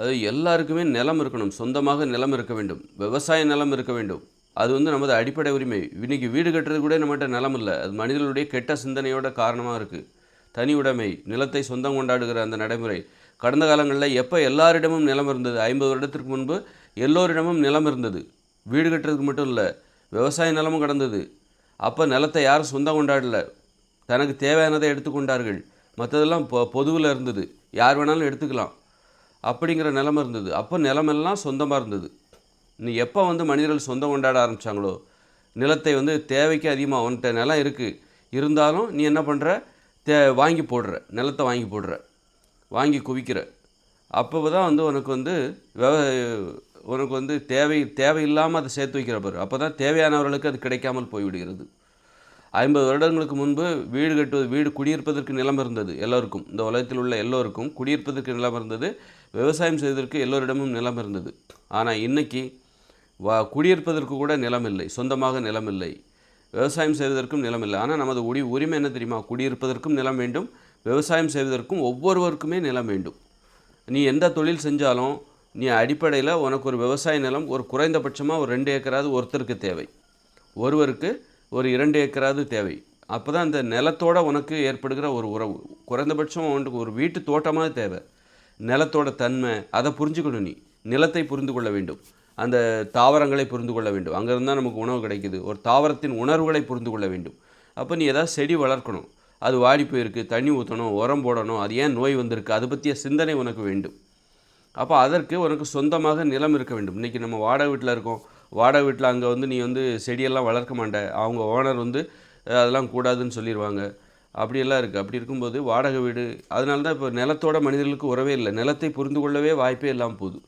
அது எல்லாருக்குமே நிலம் இருக்கணும் சொந்தமாக நிலம் இருக்க வேண்டும் விவசாய நிலம் இருக்க வேண்டும். அது வந்து நமது அடிப்படை உரிமை. இன்றைக்கி வீடு கட்டுறது கூட நம்மகிட்ட நிலம் இல்லை. அது மனிதர்களுடைய கெட்ட சிந்தனையோட காரணமாக இருக்குது தனி உடைமை நிலத்தை சொந்தம் கொண்டாடுகிற அந்த நடைமுறை. கடந்த காலங்களில் எப்போ எல்லாரிடமும் நிலம் இருந்தது? ஐம்பது வருடத்திற்கு முன்பு எல்லோரிடமும் நிலம் இருந்தது. வீடு கட்டுறதுக்கு மட்டும் இல்லை விவசாய நிலமும் கடந்தது. அப்போ நிலத்தை யாரும் சொந்தம் கொண்டாடல. தனக்கு தேவையானதை எடுத்துக்கொண்டார்கள் மற்றதெல்லாம் பொ பொதுவில் இருந்தது. யார் வேணாலும் எடுத்துக்கலாம். அப்படிங்கிற நிலமை இருந்தது. அப்போ நிலமெல்லாம் சொந்தமாக இருந்தது. நீ எப்போ வந்து மனிதர்கள் சொந்தம் கொண்டாட ஆரம்பித்தாங்களோ நிலத்தை வந்து தேவைக்கு அதிகமாக உன்கிட்ட நிலம் இருக்குது இருந்தாலும் நீ என்ன பண்ணுற தே வாங்கி போடுற. நிலத்தை வாங்கி போடுற. வாங்கி குவிக்கிற. அப்போ தான் வந்து உனக்கு வந்து விவ உனக்கு வந்து தேவை தேவையில்லாமல் அதை சேர்த்து வைக்கிற பாரு. அப்போ தான் தேவையானவர்களுக்கு அது கிடைக்காமல் போய்விடுகிறது. ஐம்பது வருடங்களுக்கு முன்பு வீடு கட்டுவது வீடு குடியிருப்பதற்கு நிலம் இருந்தது எல்லோருக்கும். இந்த உலகத்தில் உள்ள எல்லோருக்கும் குடியிருப்பதற்கு நிலம் இருந்தது விவசாயம் செய்வதற்கு எல்லோரிடமும் நிலம் இருந்தது. ஆனால் இன்றைக்கி வா குடியிருப்பதற்கு கூட நிலம் இல்லை சொந்தமாக நிலம் இல்லை. விவசாயம் செய்வதற்கும் நிலம் இல்லை. ஆனால் நமது உரி உரிமை என்ன தெரியுமா? குடியிருப்பதற்கும் நிலம் வேண்டும் விவசாயம் செய்வதற்கும் ஒவ்வொருவருக்குமே நிலம் வேண்டும். நீ எந்த தொழில் செஞ்சாலும் நீ அடிப்படையில் உனக்கு ஒரு விவசாய நிலம் ஒரு குறைந்தபட்சமாக ஒரு ரெண்டு ஏக்கராவது ஒருத்தருக்கு தேவை. ஒருவருக்கு ஒரு இரண்டு ஏக்கராவது தேவை. அப்போ தான் அந்த நிலத்தோட உனக்கு ஏற்படுகிற ஒரு உறவு. குறைந்தபட்சம் உனக்கு ஒரு வீட்டு தோட்டமாக தேவை. நிலத்தோட தன்மை அதை புரிஞ்சுக்கணும் நீ. நிலத்தை புரிந்து கொள்ள வேண்டும். அந்த தாவரங்களை புரிந்து கொள்ள வேண்டும். அங்கே இருந்தால் நமக்கு உணவு கிடைக்குது. ஒரு தாவரத்தின் உணர்வுகளை புரிந்து கொள்ள வேண்டும். அப்போ நீ ஏதாவது செடி வளர்க்கணும். அது வாடி போயிருக்கு. தண்ணி ஊற்றணும் உரம் போடணும். அது ஏன் நோய் வந்திருக்கு? அதை பற்றிய சிந்தனை உனக்கு வேண்டும். அப்போ அதற்கு உனக்கு சொந்தமாக நிலம் இருக்க வேண்டும். இன்றைக்கி நம்ம வாடகை வீட்டில் இருக்கோம். வாடகை வீட்டில் அங்கே வந்து நீ வந்து செடியெல்லாம் வளர்க்க மாட்ட. அவங்க ஓனர் வந்து அதெல்லாம் கூடாதுன்னு சொல்லிடுவாங்க அப்படியெல்லாம் இருக்குது அப்படி இருக்கும்போது வாடகை வீடு அதனால தான் இப்போ நிலத்தோட மனிதர்களுக்கு உறவே இல்லை. நிலத்தை புரிந்து கொள்ளவே வாய்ப்பே இல்லாமல் போகுது.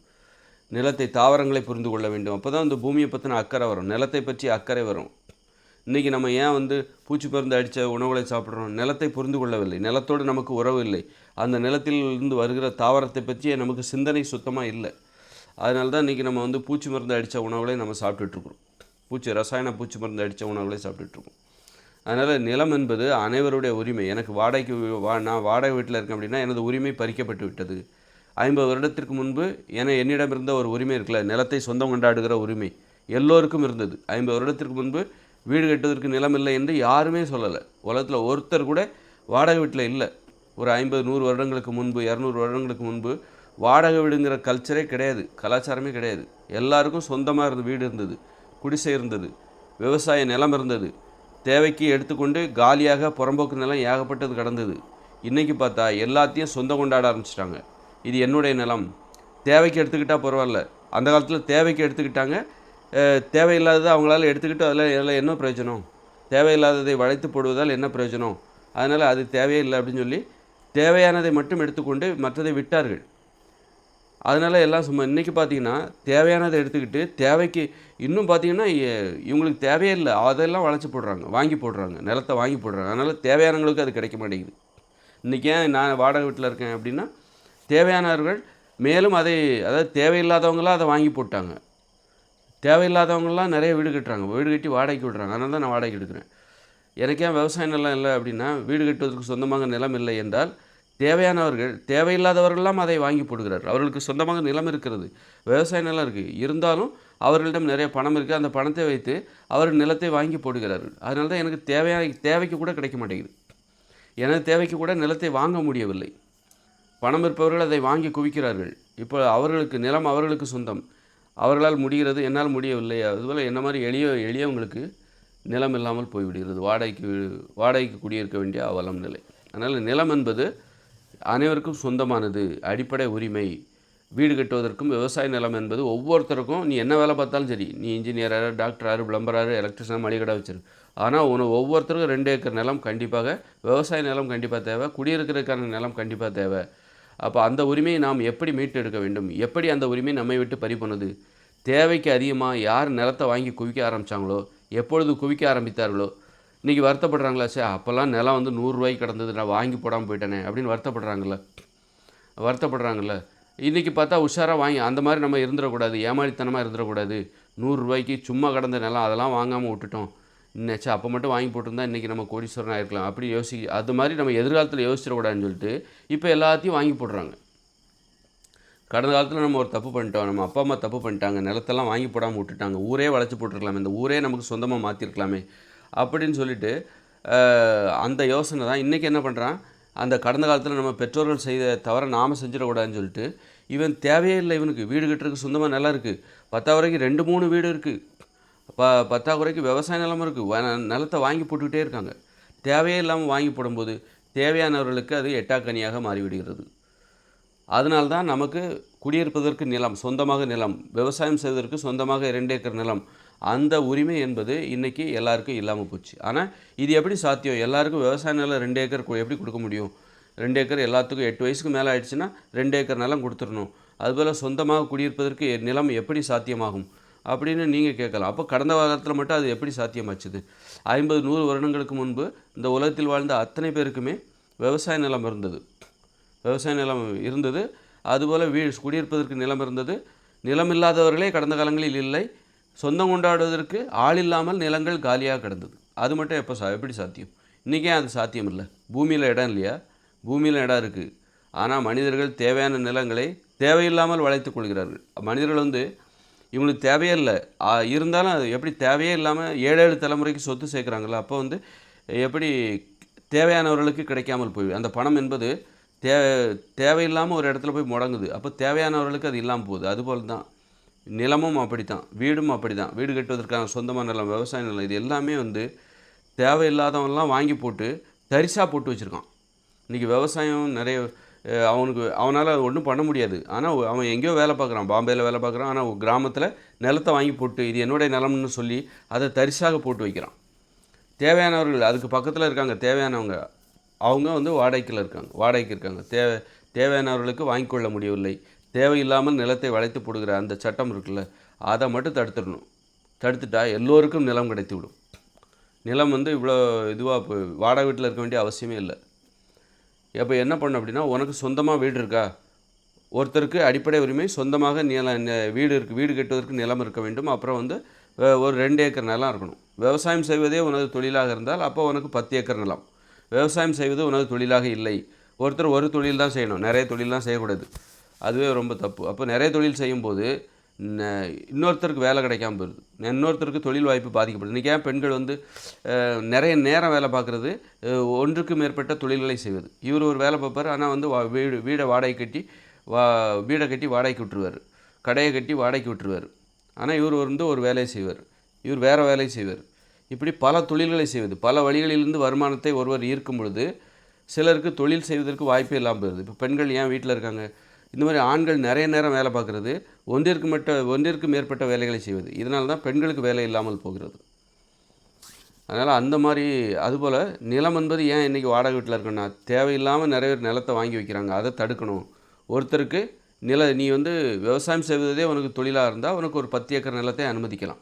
நிலத்தை தாவரங்களை புரிந்து கொள்ள வேண்டும். அப்போ தான் அந்த பூமியை பற்றின அக்கறை வரும். நிலத்தை பற்றி அக்கறை வரும். இன்றைக்கி நம்ம ஏன் வந்து பூச்சி மருந்து அடித்த உணவுகளை சாப்பிட்றோம்? நிலத்தை புரிந்து கொள்ளவில்லை. நிலத்தோடு நமக்கு உறவு இல்லை. அந்த நிலத்தில் இருந்து வருகிற தாவரத்தை பற்றிய நமக்கு சிந்தனை சுத்தமாக இல்லை. அதனால தான் இன்றைக்கி நம்ம வந்து பூச்சி மருந்து அடித்த உணவுகளை நம்ம சாப்பிட்டுட்ருக்குறோம் பூச்சி ரசாயன பூச்சி மருந்து அடித்த உணவுகளை சாப்பிட்டுட்ருக்கோம் அதனால் நிலம் என்பது அனைவருடைய உரிமை. எனக்கு வாடகைக்கு வா நான் வாடகை வீட்டில் இருக்கேன் அப்படின்னா எனது உரிமை பறிக்கப்பட்டு விட்டது. ஐம்பது வருடத்திற்கு முன்பு என என்னிடம் இருந்த ஒரு உரிமை இருக்குல்ல நிலத்தை சொந்தம் கொண்டாடுகிற உரிமை எல்லோருக்கும் இருந்தது. ஐம்பது வருடத்திற்கு முன்பு வீடு கட்டுவதற்கு நிலம் இல்லை என்று யாருமே சொல்லலை. உலகத்தில் ஒருத்தர் கூட வாடகை வீட்டில் இல்லை. ஒரு ஐம்பது நூறு வருடங்களுக்கு முன்பு இரநூறு வருடங்களுக்கு முன்பு வாடகை வீடுங்கிற கல்ச்சரே கிடையாது. கலாச்சாரமே கிடையாது. எல்லாருக்கும் சொந்தமாக இருந்த வீடு இருந்தது. குடிசை இருந்தது. விவசாய நிலம் இருந்தது. தேவைக்கு எடுத்துக்கொண்டு காலியாக புறம்போக்கு நிலம் ஏகப்பட்டது கடந்தது. இன்றைக்கி பார்த்தா எல்லாத்தையும் சொந்தம் கொண்டாட ஆரம்பிச்சிட்டாங்க. இது என்னுடைய நிலம். தேவைக்கு எடுத்துக்கிட்டால் பரவாயில்ல. அந்த காலத்தில் தேவைக்கு எடுத்துக்கிட்டாங்க. தேவையில்லாததை அவங்களால எடுத்துக்கிட்டு அதில் அதில் என்ன பிரயோஜனம்? தேவையில்லாததை வளைத்து போடுவதால் என்ன பிரயோஜனம்? அதனால் அது தேவையே இல்லை அப்படின்னு சொல்லி தேவையானதை மட்டும் எடுத்துக்கொண்டு மற்றதை விட்டார்கள். அதனால் எல்லாம் சும்மா இன்றைக்கி பார்த்தீங்கன்னா தேவையானதை எடுத்துக்கிட்டு தேவைக்கு இன்னும் பார்த்தீங்கன்னா இ- இவங்களுக்கு தேவையே இல்லை. அதெல்லாம் வளைச்சி போடுறாங்க வாங்கி போடுறாங்க நிலத்தை வாங்கி போடுறாங்க. அதனால் தேவையானவங்களுக்கு அது கிடைக்க மாட்டேங்குது. இன்றைக்கி ஏன் நான் வாடகை வீட்டில் இருக்கேன் அப்படின்னா தேவையானவர்கள் மேலும் அதை அதாவது தேவையில்லாதவங்களாம் அதை வாங்கி போட்டாங்க. தேவையில்லாதவங்களாம் நிறைய வீடு கட்டுறாங்க. வீடு கட்டி வாடகைக்கு விடுறாங்க. அதனால தான் நான் வாடகைக்கு எடுக்கிறேன். எனக்கு ஏன் விவசாய நிலம் இல்லை அப்படின்னா வீடு கட்டுவதற்கு சொந்தமாக நிலம் இல்லை என்றால் தேவையானவர்கள் தேவையில்லாதவர்கள்லாம் அதை வாங்கி போடுகிறார்கள். அவர்களுக்கு சொந்தமாக நிலம் இருக்கிறது விவசாய நிலம் இருக்குது இருந்தாலும் அவர்களிடம் நிறைய பணம் இருக்குது அந்த பணத்தை வைத்து அவர் நிலத்தை வாங்கி போடுகிறார்கள். அதனால தான் எனக்கு தேவையான தேவைக்கு கூட கிடைக்க மாட்டேங்குது. எனது தேவைக்கு கூட நிலத்தை வாங்க முடியவில்லை. பணம் இருப்பவர்கள் அதை வாங்கி குவிக்கிறார்கள். இப்போ அவர்களுக்கு நிலம் அவர்களுக்கு சொந்தம். அவர்களால் முடிகிறது என்னால் முடியவில்லை. அதுபோல் என்ன மாதிரி எளிய எளியவங்களுக்கு நிலம் இல்லாமல் போய்விடுகிறது. வாடகைக்கு வாடகைக்கு குடியிருக்க வேண்டிய அவலம் நிலை. அதனால் நிலம் என்பது அனைவருக்கும் சொந்தமானது அடிப்படை உரிமை. வீடு கட்டுவதற்கும் விவசாய நிலம் என்பது ஒவ்வொருத்தருக்கும் நீ என்ன வேலை பார்த்தாலும் சரி நீ இன்ஜினியராக டாக்டராரு பிளம்பராரு எலக்ட்ரிஷனாக மளிகடை வச்சிரு. ஆனால் உனக்கு ஒவ்வொருத்தருக்கும் ரெண்டு ஏக்கர் நிலம் கண்டிப்பாக விவசாய நிலம் கண்டிப்பாக தேவை குடியிருக்கிறதுக்கான நிலம் கண்டிப்பாக தேவை. அப்போ அந்த உரிமையை நாம் எப்படி மீட்டெடுக்க வேண்டும்? எப்படி அந்த உரிமை நம்மை விட்டு பறி தேவைக்கு அதிகமாக யார் நிலத்தை வாங்கி குவிக்க ஆரம்பித்தாங்களோ எப்பொழுது குவிக்க ஆரம்பித்தார்களோ இன்றைக்கி வருத்தப்படுறாங்களா சே அப்போல்லாம் நிலம் வந்து நூறுரூவாய்க்கு கிடந்தது நான் வாங்கி போடாமல் போயிட்டேனே அப்படின்னு வருத்தப்படுறாங்கல்ல. வருத்தப்படுறாங்கல்ல. இன்றைக்கி பார்த்தா உஷாராக வாங்கி அந்த மாதிரி நம்ம இருந்துடக்கூடாது ஏமாளித்தனமாக இருந்துடக்கூடாது. நூறுரூவாய்க்கு சும்மா கடந்த நிலம் அதெல்லாம் வாங்காமல் விட்டுட்டோம். இன்னச்சா அப்போ மட்டும் வாங்கி போட்டிருந்தா இன்றைக்கி நம்ம கோடீஸ்வரன் ஆயிருக்கலாம் அப்படி யோசி அது மாதிரி நம்ம எதிர்காலத்தில் யோசிச்சிடக்கூடாதுன்னு சொல்லிட்டு இப்போ எல்லாத்தையும் வாங்கி போடுறாங்க. கடந்த காலத்தில் நம்ம ஒரு தப்பு பண்ணிட்டோம் நம்ம அப்பா அம்மா தப்பு பண்ணிட்டாங்க நிலத்தெல்லாம் வாங்கி போடாமல் விட்டுட்டாங்க ஊரே வளைச்சி போட்டிருக்கலாமே இந்த ஊரே நமக்கு சொந்தமாக மாற்றிருக்கலாமே அப்படின்னு சொல்லிட்டு அந்த யோசனை தான். இன்றைக்கி என்ன பண்ணுறான் அந்த கடந்த காலத்தில் நம்ம பெற்றோர்கள் செய்த தவிர நாம் செஞ்சிடக்கூடாதுன்னு சொல்லிட்டு இவன் தேவையே இல்லை இவனுக்கு. வீடு கட்டுறதுக்கு சொந்தமாக நிலம் இருக்குது பத்தா வரைக்கும் ரெண்டு மூணு வீடு இருக்குது ப பத்தாக்குறைக்கு விவசாய நிலமும் இருக்குது நிலத்தை வாங்கி போட்டுக்கிட்டே இருக்காங்க. தேவையே இல்லாமல் வாங்கி போடும்போது தேவையானவர்களுக்கு அது எட்டாக்கனியாக மாறிவிடுகிறது. அதனால்தான் நமக்கு குடியிருப்பதற்கு நிலம் சொந்தமாக நிலம் விவசாயம் செய்வதற்கு சொந்தமாக இரண்டு ஏக்கர் நிலம் அந்த உரிமை என்பது இன்றைக்கி எல்லாருக்கும் இல்லாமல் போச்சு. ஆனால் இது எப்படி சாத்தியம்? எல்லாருக்கும் விவசாய நிலம் ரெண்டு ஏக்கர் எப்படி கொடுக்க முடியும்? ரெண்டு ஏக்கர் எல்லாத்துக்கும் எட்டு வயசுக்கு மேலே ஆயிடுச்சுன்னா ரெண்டு ஏக்கர் நிலம் கொடுத்துடணும். அதுபோல் சொந்தமாக குடியிருப்பதற்கு நிலம் எப்படி சாத்தியமாகும்? அப்படின்னு நீங்கள் கேட்கலாம். அப்போ கடந்த காலத்தில் மட்டும் அது எப்படி சாத்தியமாச்சுது? ஐம்பது நூறு வருடங்களுக்கு முன்பு இந்த உலகத்தில் வாழ்ந்த அத்தனை பேருக்குமே விவசாய நிலம் இருந்தது. விவசாய நிலம் இருந்தது. அதுபோல் வீ குடியிருப்பதற்கு நிலம் இருந்தது. நிலம் இல்லாதவர்களே கடந்த காலங்களில் இல்லை. சொந்தம் கொண்டாடுவதற்கு ஆள் இல்லாமல் நிலங்கள் காலியாக கிடந்தது. அது மட்டும் எப்போ சா எப்படி சாத்தியம்? இன்றைக்கே அது சாத்தியம் இல்லை. பூமியில் இடம் இல்லையா? பூமியில் இடம் இருக்குது ஆனால் மனிதர்கள் தேவையான நிலங்களை தேவையில்லாமல் வளைத்துக் கொள்கிறார்கள். மனிதர்கள் வந்து இவங்களுக்கு தேவையே இல்லை. இருந்தாலும் அது எப்படி தேவையே இல்லாமல் ஏழு ஏழு தலைமுறைக்கு சொத்து சேர்க்குறாங்களோ? அப்போ வந்து எப்படி தேவையானவர்களுக்கு கிடைக்காமல் போய் அந்த பணம் என்பது தே தேவையில்லாமல் ஒரு இடத்துல போய் முடங்குது. அப்போ தேவையானவர்களுக்கு அது இல்லாமல் போகுது. அதுபோல் தான் நிலமும் அப்படி தான் வீடும் அப்படி தான் வீடு கட்டுவதற்கான சொந்தமான நிலம் விவசாய நிலம் இது எல்லாமே வந்து தேவையில்லாதவன்லாம் வாங்கி போட்டு தரிசாக போட்டு வச்சுருக்கான். இன்றைக்கி விவசாயம் நிறைய அவனுக்கு அவனால் ஒன்றும் பண்ண முடியாது. ஆனால் அவன் எங்கேயோ வேலை பார்க்குறான் பாம்பேயில் வேலை பார்க்குறான் ஆனால் கிராமத்தில் நிலத்தை வாங்கி போட்டு இது என்னுடைய நிலம்னு சொல்லி அதை தரிசாக போட்டு வைக்கிறான். தேவையானவர்கள் அதுக்கு பக்கத்தில் இருக்காங்க தேவையானவங்க அவங்க வந்து வாடகைக்கில் இருக்காங்க வாடகைக்கு இருக்காங்க. தேவை தேவையானவர்களுக்கு வாங்கிக் கொள்ள முடியவில்லை. தேவையில்லாமல் நிலத்தை வளைத்து போடுகிற அந்த சட்டம் இருக்குல்ல அதை மட்டும் தடுத்துடணும். தடுத்துட்டா எல்லோருக்கும் நிலம் கிடைத்து விடும் நிலம் வந்து இவ்வளோ இதுவாக வாடகை வீட்டில் இருக்க வேண்டிய அவசியமே இல்லை. எப்போ என்ன பண்ணணும் அப்படின்னா உனக்கு சொந்தமாக வீடு இருக்கா? ஒருத்தருக்கு அடிப்படை உரிமை சொந்தமாக நில வீடு இருக்கு வீடு கட்டுவதற்கு நிலம் இருக்க வேண்டும். அப்புறம் வந்து ஒரு ரெண்டு ஏக்கர் நிலம் இருக்கணும். விவசாயம் செய்வதே உனது தொழிலாக இருந்தால் அப்போ உனக்கு பத்து ஏக்கர் நிலம். விவசாயம் செய்வது உனது தொழிலாக இல்லை. ஒருத்தர் ஒரு தொழில் தான் செய்யணும். நிறைய தொழில்லாம் செய்யக்கூடாது. அதுவே ரொம்ப தப்பு. அப்போ நிறைய தொழில் செய்யும்போது இன்னொருத்தருக்கு வேலை கிடைக்காம போயிடுது இன்னொருத்தருக்கு தொழில் வாய்ப்பு பாதிக்கப்படுது. இன்றைக்கி ஏன் பெண்கள் வந்து நிறைய நேரம் வேலை பார்க்குறது ஒன்றுக்கு மேற்பட்ட தொழில்களை செய்வது. இவர் ஒரு வேலை பார்ப்பார் ஆனால் வந்து வா- வீடு வீடை வாடகை கட்டி வா வீடை கட்டி வாடகைக்கு விட்டுருவார். கடையை கட்டி வாடகைக்கு விட்டுருவார். ஆனால் இவர் வந்து ஒரு வேலையை செய்வார். இவர் வேறு வேலையை செய்வார். இப்படி பல தொழில்களை செய்வது. பல வழிகளிலிருந்து வருமானத்தை ஒருவர் ஈர்க்கும் பொழுது சிலருக்கு தொழில் செய்வதற்கு வாய்ப்பே இல்லாமல் போயிடுது இப்போ பெண்கள் ஏன் வீட்டில் இருக்காங்க? இந்த மாதிரி ஆண்கள் நிறைய நேரம் வேலை பார்க்குறது ஒன்றிற்கு மட்ட ஒன்றிற்கு மேற்பட்ட வேலைகளை செய்வது. இதனால தான் பெண்களுக்கு வேலை இல்லாமல் போகிறது. அதனால் அந்த மாதிரி அதுபோல் நிலம் என்பது ஏன் இன்றைக்கி வாடகை வீட்டில் இருக்குன்னா தேவையில்லாமல் நிறைய பேர் நிலத்தை வாங்கி வைக்கிறாங்க. அதை தடுக்கணும். ஒருத்தருக்கு நில நீ வந்து விவசாயம் செய்வதே உனக்கு தொழிலாக இருந்தால் உனக்கு ஒரு பத்து ஏக்கர் நிலத்தை அனுமதிக்கலாம்.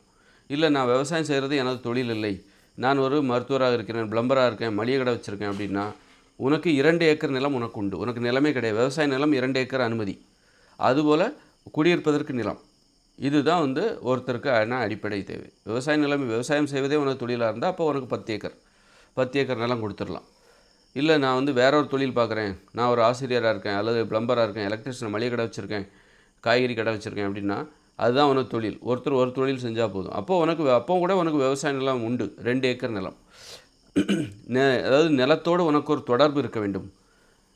இல்லை நான் விவசாயம் செய்கிறது எனது தொழில் இல்லை. நான் ஒரு மருத்துவராக இருக்கிறேன் பிளம்பராக இருக்கேன் மளிகை கடை வச்சுருக்கேன் அப்படின்னா உனக்கு இரண்டு ஏக்கர் நிலம் உனக்கு உண்டு. உனக்கு நிலமே கிடையாது. விவசாய நிலம் இரண்டு ஏக்கர் அனுமதி. அதுபோல் குடியிருப்பதற்கு நிலம். இதுதான் வந்து ஒருத்தருக்கு ஆனால் அடிப்படை தேவை. விவசாய நிலம் விவசாயம் செய்வதே உனக்கு தொழிலாக இருந்தால் அப்போ உனக்கு பத்து ஏக்கர். பத்து ஏக்கர் நிலம் கொடுத்துடலாம். இல்லை நான் வந்து வேற ஒரு தொழில் பார்க்குறேன். நான் ஒரு ஆசிரியராக இருக்கேன் அல்லது ப்ளம்பராக இருக்கேன் எலக்ட்ரிஷியன் மளிகை கடை வச்சுருக்கேன் காய்கறி கடை வச்சுருக்கேன் அப்படின்னா அதுதான் உனக்கு தொழில். ஒருத்தர் ஒரு தொழில் செஞ்சால் போதும். அப்போ உனக்கு அப்போ கூட உனக்கு விவசாய நிலம் உண்டு. ரெண்டு ஏக்கர் நிலம். நெ- அதாவது நிலத்தோடு உனக்கு ஒரு தொடர்பு இருக்க வேண்டும்.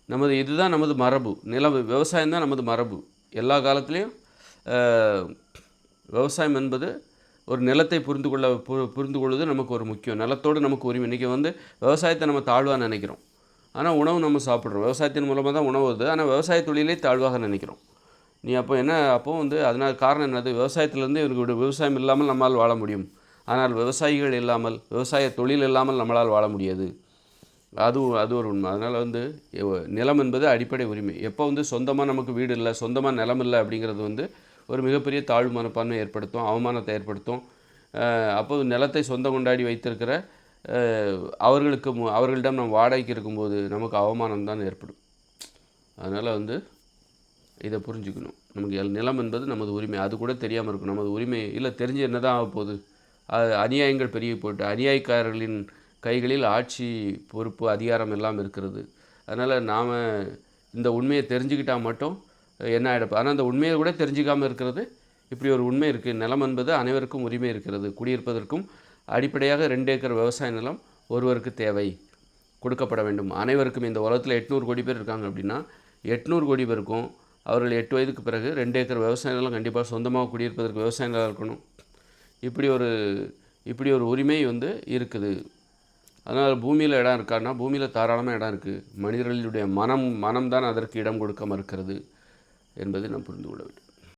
நமது இதுதான் நமது மரபு. நில விவசாயம் தான் நமது மரபு. எல்லா காலத்துலேயும் விவசாயம் என்பது ஒரு நிலத்தை புரிந்து கொள்ள பு- புரிந்து கொள்வது நமக்கு ஒரு முக்கியம். நிலத்தோடு நமக்கு உரிமை. இன்றைக்கி வந்து விவசாயத்தை நம்ம தாழ்வாக நினைக்கிறோம். ஆனால் உணவு நம்ம சாப்பிட்றோம். விவசாயத்தின் மூலமாக தான் உணவு வருது. ஆனால் விவசாய தொழிலே தாழ்வாக நினைக்கிறோம். நீ அப்போ என்ன அப்போ வந்து அதனால் காரணம் என்னது? விவசாயத்துலேருந்து இவருக்கு விவசாயம் இல்லாமல் நம்மால் வாழ முடியும். ஆனால் விவசாயிகள் இல்லாமல் விவசாய தொழில் இல்லாமல் நம்மளால் வாழ முடியாது. அது அது ஒரு உண்மை. அதனால் வந்து நிலம் என்பது அடிப்படை உரிமை. எப்போ வந்து சொந்தமாக நமக்கு வீடு இல்லை சொந்தமாக நிலம் இல்லை அப்படிங்கிறது வந்து ஒரு மிகப்பெரிய தாழ்வு மனப்பான்மை ஏற்படுத்தும் அவமானத்தை ஏற்படுத்தும். அப்போது நிலத்தை சொந்தம் கொண்டாடி வைத்திருக்கிற அவர்களுக்கு மு- அவர்களிடம் நம்ம வாடகைக்கு இருக்கும்போது நமக்கு அவமானம் தான் ஏற்படும். அதனால் வந்து இதை புரிஞ்சுக்கணும். நமக்கு எல் நிலம் என்பது நமது உரிமை. அது கூட தெரியாமல் இருக்கும் நமது உரிமை இல்லை தெரிஞ்சு என்ன தான் ஆக போகுது அநியாயங்கள் பெருகி போயிட்டு அநியாயக்காரர்களின் கைகளில் ஆட்சி பொறுப்பு அதிகாரம் எல்லாம் இருக்கிறது. அதனால் நாம் இந்த உண்மையை தெரிஞ்சுக்கிட்டால் மட்டும் என்ன ஆகிடப்போ ஆனால் அந்த உண்மையை கூட தெரிஞ்சிக்காமல் இருக்கிறது இப்படி ஒரு உண்மை இருக்குது நிலம் என்பது அனைவருக்கும் உரிமை இருக்கிறது. குடியிருப்பதற்கும் அடிப்படையாக ரெண்டு ஏக்கர் விவசாய நிலம் ஒருவருக்கு தேவை கொடுக்கப்பட வேண்டும். அனைவருக்கும் இந்த உலகத்தில் எட்நூறு கோடி பேர் இருக்காங்க அப்படின்னா எட்நூறு கோடி பேருக்கும் அவர்கள் எட்டு வயதுக்கு பிறகு ரெண்டு ஏக்கர் விவசாய நிலம் கண்டிப்பாக சொந்தமாக குடியிருப்பதற்கு விவசாய நிலம் இருக்கணும். இப்படி ஒரு இப்படி ஒரு உரிமை வந்து இருக்குது. அதனால் பூமியில் இடம் இருக்கான்னா பூமியில் தாராளமாக இடம் இருக்குது மனிதர்களுடைய மனம் மனம்தான் அதற்கு இடம் கொடுக்க மறுக்கிறது என்பதை நாம் புரிந்து கொள்ள வேண்டும்.